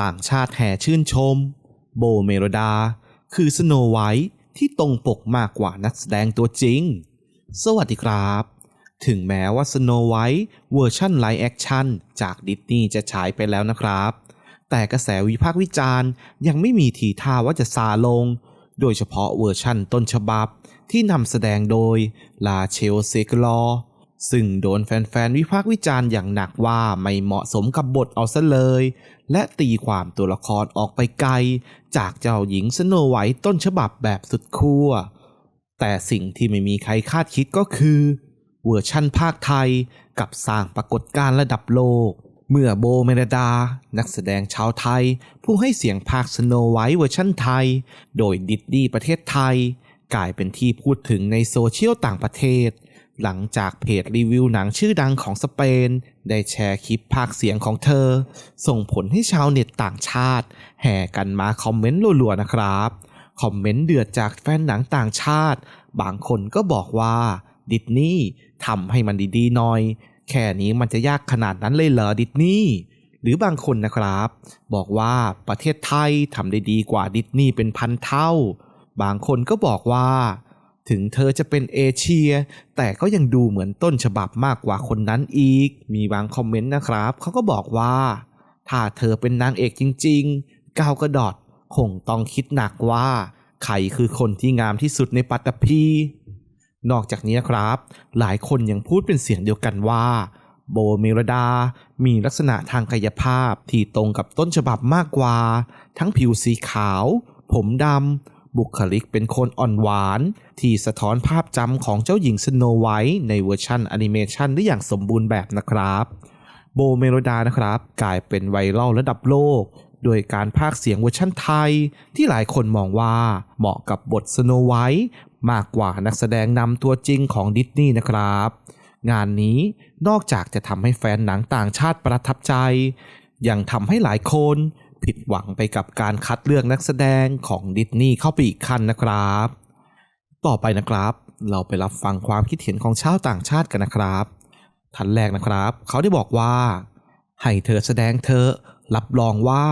ต่างชาติแห่ชื่นชม โบเมโรดา คือสโนไวท์ที่ตรงปกมากกว่านักแสดงตัวจริง สวัสดีครับ ถึงแม้ว่าสโนไวท์เวอร์ชันไลฟ์แอคชั่นจากดิสนีย์จะฉายไปแล้วนะครับ แต่กระแสวิพากษ์วิจารณ์ยังไม่มีทีท่าว่าจะซาลง โดยเฉพาะเวอร์ชั่นต้นฉบับที่นำแสดงโดยลาเชลเซกลอ ซึ่งโดนแฟนๆ วิพากษ์วิจารณ์อย่างหนักว่าไม่เหมาะสมกับบทเอาซะเลย และตีความตัวละครออกไปไกล จากเจ้าหญิงสโนไวท์ต้นฉบับแบบสุดขั้ว แต่สิ่งที่ไม่มีใครคาดคิดก็คือ เวอร์ชั่นภาคไทยกับสร้างปรากฏการณ์ระดับโลก เมื่อโบเมรดา นักแสดงชาวไทย ผู้ให้เสียงภาคสโนไวท์เวอร์ชั่นไทย โดยดิดดี้ประเทศไทย กลายเป็นที่พูดถึงในโซเชียลต่างประเทศ หลังจากเพจรีวิวหนังชื่อดังของสเปน ได้แชร์คลิปภาคเสียงของเธอ ส่งผลให้ชาวเน็ตต่างชาติ แห่กันมาคอมเมนต์รัวๆนะครับ คอมเมนต์เดือดจากแฟนหนังต่างชาติ บางคนก็บอกว่าดิสนีย์ทำให้มันดีๆหน่อย แค่นี้มันจะยากขนาดนั้นเลยเหรอดิสนีย์หรือบางคนนะครับ บอกว่าประเทศไทยทำได้ดีกว่าดิสนีย์เป็นพันเท่า บางคนก็บอกว่า ถึงเธอจะเป็นเอเชีย แต่ก็ยังดูเหมือนต้นฉบับมากกว่าคนนั้นอีก มีบางคอมเมนต์นะครับ เขาก็บอกว่า ถ้าเธอเป็นนางเอกจริงๆ ก้าวกระดอดคงต้องคิดหนักว่า ใครคือคนที่งามที่สุดในปัตตภีนอกจากนี้นะครับ หลายคนยังพูดเป็นเสียงเดียวกันว่า โบเมรดา มีลักษณะทางกายภาพที่ตรงกับต้นฉบับมากกว่า ทั้งผิวสีขาว ผมดำ บุคลิกเป็นคนอ่อนหวาน ที่สะท้อนภาพจำของเจ้าหญิงสโนไวท์ในเวอร์ชันแอนิเมชันได้อย่างสมบูรณ์แบบนะครับ โบเมโลดานะครับ กลายเป็นไวรัลระดับโลก โดยการพากย์เสียงเวอร์ชันไทย ที่หลายคนมองว่าเหมาะกับบทสโนไวท์มากกว่านักแสดงนำตัวจริงของดิสนีย์นะครับ งานนี้นอกจากจะทำให้แฟนหนังต่างชาติประทับใจ ยังทำให้หลายคน ผิดหวังไปกับการคัดเลือกนักแสดงของดิสนีย์เข้าไปอีกขั้นนะครับ ต่อไปนะครับ เราไปรับฟังความคิดเห็นของชาวต่างชาติกันนะครับท่านแรกนะครับ เขาได้บอกว่าให้เธอแสดงเธอรับรองว่า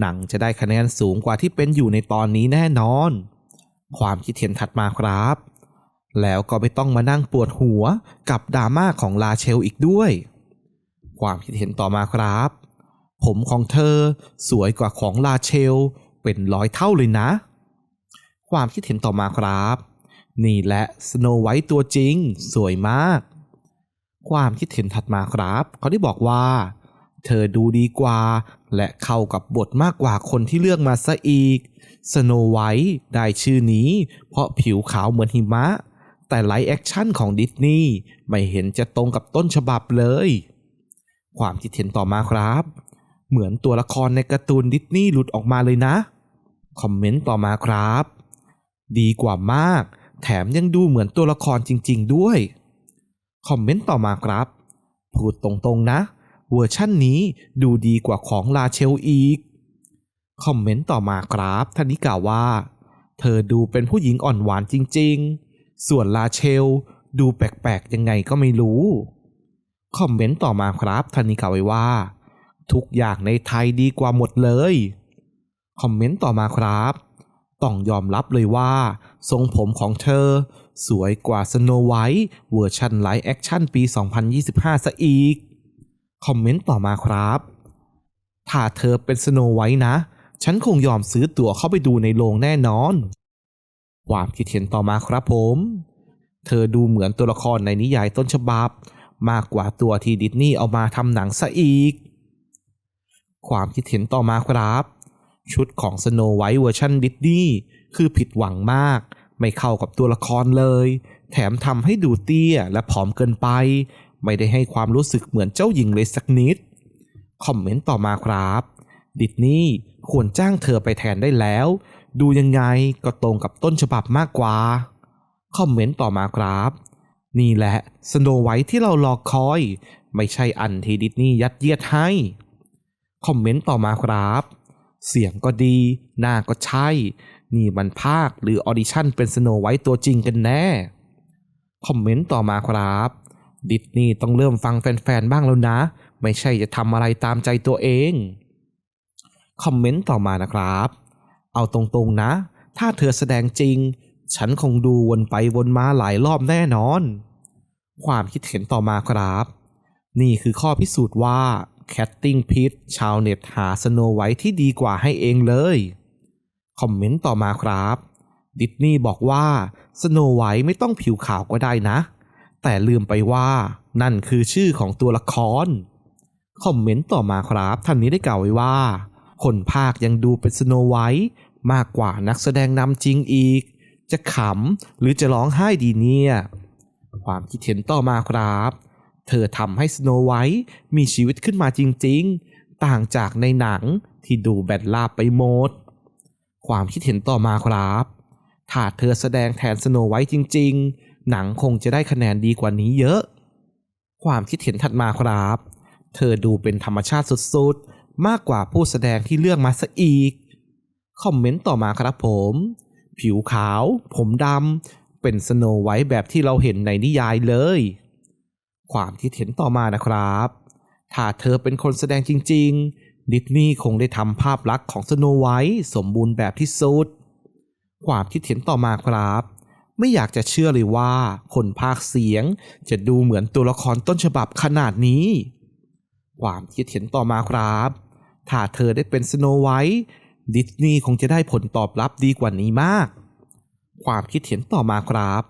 หนังจะได้คะแนนสูงกว่าที่เป็นอยู่ในตอนนี้แน่นอน ความคิดเห็นถัดมาครับ แล้วก็ไม่ต้องมานั่งปวดหัวกับดราม่าของลาเชลอีกด้วย ความคิดเห็นต่อมาครับ ผมของเธอสวยกว่าของลาเชล เป็นร้อยเท่าเลยนะ ความคิดเห็นต่อมาครับ นี่แหละสโนไวท์ตัวจริง สวยมาก ความคิดเห็นถัดมาครับ เขาได้บอกว่า เธอดูดีกว่า และเข้ากับบทมากกว่าคนที่เลือกมาซะอีกสโนไวท์ได้ชื่อนี้ เพราะผิวขาวเหมือนหิมะ แต่ไลฟ์แอคชั่นของดิสนีย์ไม่เห็นจะตรงกับต้นฉบับเลย ความคิดเห็นต่อมาครับ เหมือนตัวละครในการ์ตูนดิสนีย์หลุดออกมาเลยนะ คอมเมนต์ต่อมาครับ ดีกว่ามาก แถมยังดูเหมือนตัวละครจริง ๆ ด้วย คอมเมนต์ต่อมาครับ พูดตรงๆนะ เวอร์ชั่นนี้ดูดีกว่าของลาเชลอีก คอมเมนต์ต่อมาครับท่านนี้กล่าวว่า เธอดูเป็นผู้หญิงอ่อนหวานจริง ๆ ส่วนลาเชลดูแปลกๆยังไงก็ไม่รู้ คอมเมนต์ต่อมาครับท่านนี้กล่าวไว้ว่า ทุกอย่างในไทยดีกว่าหมดเลย คอมเมนต์ต่อมาครับ ต้องยอมรับเลยว่า ทรงผมของเธอ สวยกว่าสโนไวท์เวอร์ชันไลฟ์แอคชั่นปี 2025 ซะอีก คอมเมนต์ต่อมาครับ ถ้าเธอเป็นสโนไวท์นะ ฉันคงยอมซื้อตั๋วเข้าไปดูในโรงแน่นอน ความคิดเห็นต่อมาครับผม เธอดูเหมือนตัวละครในนิยายต้นฉบับมากกว่าตัวที่ดิสนีย์เอามาทำหนังซะอีก ความคิดเห็นต่อมาครับ ชุดของสโนไวท์เวอร์ชันดิสนีย์คือผิดหวังมาก ไม่เข้ากับตัวละครเลย แถมทำให้ดูเตี้ยและผอมเกินไป ไม่ได้ให้ความรู้สึกเหมือนเจ้าหญิงเลยสักนิด คอมเมนต์ต่อมาครับดิสนีย์ควรจ้างเธอไปแทนได้แล้ว ดูยังไงก็ตรงกับต้นฉบับมากกว่า คอมเมนต์ต่อมาครับ นี่แหละสโนไวท์ที่เรารอคอย ไม่ใช่อันที่ดิสนีย์ยัดเยียดให้ คอมเมนต์ต่อมาครับ เสียงก็ดี หน้าก็ใช่ นี่มันภาคหรือออดิชั่นเป็นสโนไวท์ตัวจริงกันแน่ คอมเมนต์ต่อมาครับ ดิสนีย์ต้องเริ่มฟังแฟนๆบ้างแล้วนะ ไม่ใช่จะทำอะไรตามใจตัวเอง คอมเมนต์ต่อมานะครับ เอาตรงๆนะ ถ้าเธอแสดงจริง ฉันคงดูวนไปวนมาหลายรอบแน่นอน ความคิดเห็นต่อมาครับ นี่คือข้อพิสูจน์ว่า แคตติ้งพิทชาวเน็ตหาสโนไวท์ที่ดีกว่าให้เองเลย คอมเมนต์ต่อมาครับ ดิสนีย์บอกว่าสโนไวท์ไม่ต้องผิวขาวก็ได้นะ แต่ลืมไปว่านั่นคือชื่อของตัวละคร คอมเมนต์ต่อมาครับท่านนี้ได้กล่าวไว้ว่า คนภาคยังดูเป็นสโนไวท์มากกว่านักแสดงนำจริงอีก จะขำหรือจะร้องไห้ดีเนี่ย ความคิดเห็นต่อมาครับ เธอทำให้สโนไวท์มีชีวิตขึ้นมาจริงๆ ต่างจากในหนังที่ดูแบดลาบไปหมด ความคิดเห็นต่อมาครับ ถ้าเธอแสดงแทนสโนไวท์จริงๆ หนังคงจะได้คะแนนดีกว่านี้เยอะ ความคิดเห็นถัดมาครับ เธอดูเป็นธรรมชาติสุดๆ มากกว่าผู้แสดงที่เลือกมาซะอีก คอมเมนต์ต่อมาครับผม ผิวขาว ผมดำเป็นสโนไวท์แบบที่เราเห็นในนิยายเลย ความคิดเห็นต่อมานะครับ ถ้าเธอเป็นคนแสดงจริง ๆ ดิสนีย์คงได้ทำภาพลักษณ์ของสโนไวท์สมบูรณ์แบบที่สุด ความคิดเห็นต่อมาครับ ไม่อยากจะเชื่อเลยว่าคนภาคเสียงจะดูเหมือนตัวละครต้นฉบับขนาดนี้ ความคิดเห็นต่อมาครับ ถ้าเธอได้เป็นสโนไวท์ดิสนีย์คงจะได้ผลตอบรับดีกว่านี้มาก ความคิดเห็นต่อมาครับ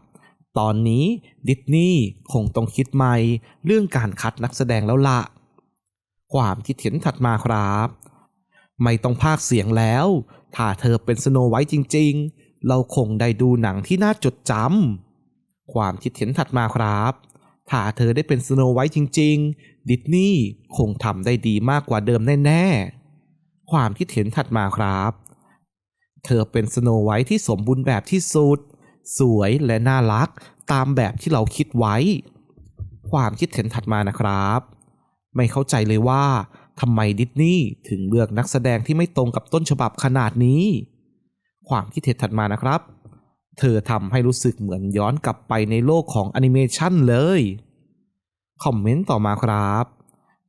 ตอนนี้ดิสนีย์คงต้องคิดใหม่เรื่องการคัดนักแสดงแล้วละความคิดเห็นถัดมาครับ ไม่ต้องพากเสียงแล้ว ถ้าเธอเป็นสโนไวท์จริง ๆ เราคงได้ดูหนังที่น่าจดจำความคิดเห็นถัดมาครับถ้าเธอได้เป็นสโนไวท์จริง ๆ ดิสนีย์คงทำได้ดีมากกว่าเดิมแน่ ๆ ความคิดเห็นถัดมาครับ เธอเป็นสโนไวท์ที่สมบูรณ์แบบที่สุด สวยและน่ารักตามแบบที่เราคิดไว้ ความคิดเห็นถัดมานะครับ ไม่เข้าใจเลยว่าทำไมดิสนีย์ถึงเลือกนักแสดงที่ไม่ตรงกับต้นฉบับขนาดนี้ ความคิดเห็นถัดมานะครับ เธอทำให้รู้สึกเหมือนย้อนกลับไปในโลกของแอนิเมชันเลย คอมเมนต์ต่อมาครับ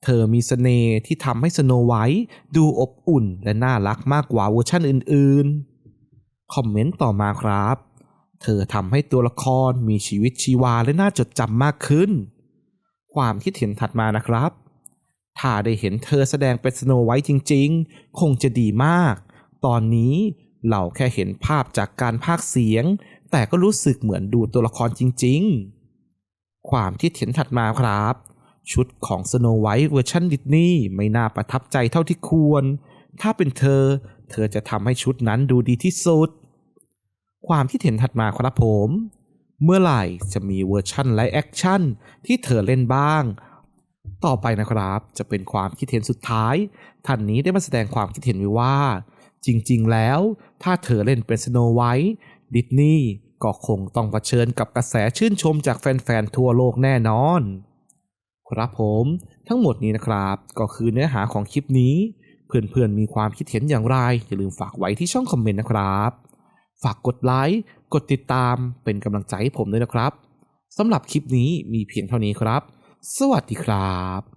เธอมีสเสน่ห์ที่ทำให้สโนไวท์ดูอบอุ่นและน่ารักมากกว่าเวอร์ชันอื่นๆ คอมเมนต์ต่อมาครับ เธอทำให้ตัวละครมีชีวิตชีวาและน่าจดจำมากขึ้น ความคิดเห็นถัดมานะครับ ถ้าได้เห็นเธอแสดงเป็นสโนไวท์จริงๆ คงจะดีมาก ตอนนี้เราแค่เห็นภาพจากการพากย์เสียง แต่ก็รู้สึกเหมือนดูตัวละครจริงๆ ความคิดเห็นถัดมาครับ ชุดของสโนไวท์เวอร์ชันดิสนีย์ไม่น่าประทับใจเท่าที่ควร ถ้าเป็นเธอ เธอจะทำให้ชุดนั้นดูดีที่สุด ความคิดเห็นถัดมาครับผม เมื่อไหร่จะมีเวอร์ชันไลฟ์แอคชั่นที่เธอเล่นบ้าง ต่อไปนะครับจะเป็นความคิดเห็นสุดท้าย ท่านนี้ได้มาแสดงความคิดเห็นไว้ว่า จริงๆ แล้ว ถ้าเธอเล่นเป็นสโนไวท์ดิสนีย์ก็คงต้องเผชิญกับกระแสชื่นชมจากแฟนๆทั่วโลกแน่นอน ครับผมทั้งหมดนี้นะครับ ก็คือเนื้อหาของคลิปนี้ เพื่อนๆมีความคิดเห็นอย่างไรอย่าลืมฝากไว้ที่ช่องคอมเมนต์นะครับ ฝากกดไลค์ กดติดตามเป็นกำลังใจให้ผมด้วยนะครับ สำหรับคลิปนี้มีเพียงเท่านี้ครับ สวัสดีครับ